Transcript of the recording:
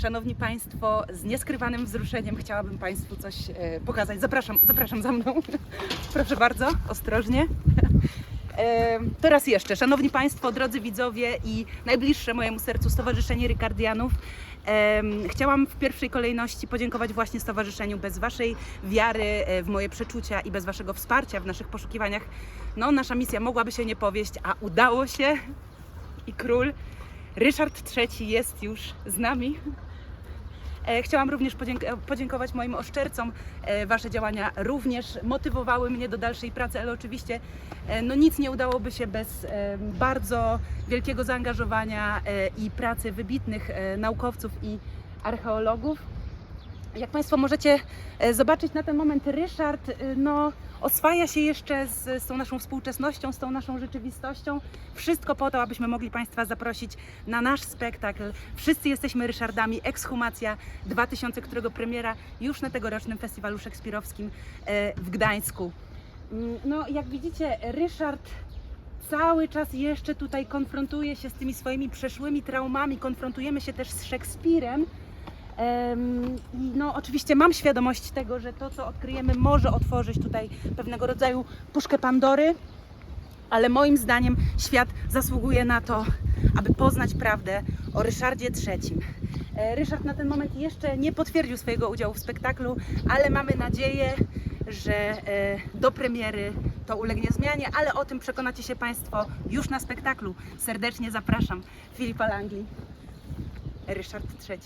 Szanowni Państwo, z nieskrywanym wzruszeniem chciałabym Państwu coś e, pokazać. Zapraszam, zapraszam za mną. Proszę bardzo, ostrożnie. E, To raz jeszcze, Szanowni Państwo, drodzy widzowie i najbliższe mojemu sercu Stowarzyszenie Rykardianów. em, Chciałam w pierwszej kolejności podziękować właśnie Stowarzyszeniu. Bez Waszej wiary e, w moje przeczucia i bez Waszego wsparcia w naszych poszukiwaniach, no nasza misja mogłaby się nie powieść, a udało się i król Ryszard III jest już z nami. E, Chciałam również podzięk- podziękować moim oszczercom. E, Wasze działania również motywowały mnie do dalszej pracy, ale oczywiście e, no nic nie udałoby się bez e, bardzo wielkiego zaangażowania e, i pracy wybitnych e, naukowców i archeologów. Jak Państwo możecie e, zobaczyć na ten moment, Ryszard e, no, oswaja się jeszcze z, z tą naszą współczesnością, z tą naszą rzeczywistością. Wszystko po to, abyśmy mogli Państwa zaprosić na nasz spektakl. Wszyscy jesteśmy Ryszardami. Ekshumacja 2000, którego premiera już na tegorocznym festiwalu szekspirowskim e, w Gdańsku. Mm, No, jak widzicie, Ryszard cały czas jeszcze tutaj konfrontuje się z tymi swoimi przeszłymi traumami. Konfrontujemy się też z Szekspirem. No, oczywiście mam świadomość tego, że to, co odkryjemy, może otworzyć tutaj pewnego rodzaju puszkę Pandory, ale moim zdaniem świat zasługuje na to, aby poznać prawdę o Ryszardzie III. E, Ryszard na ten moment jeszcze nie potwierdził swojego udziału w spektaklu, ale mamy nadzieję, że e, do premiery to ulegnie zmianie, ale o tym przekonacie się Państwo już na spektaklu. Serdecznie zapraszam. Filipa Langley, Ryszard III.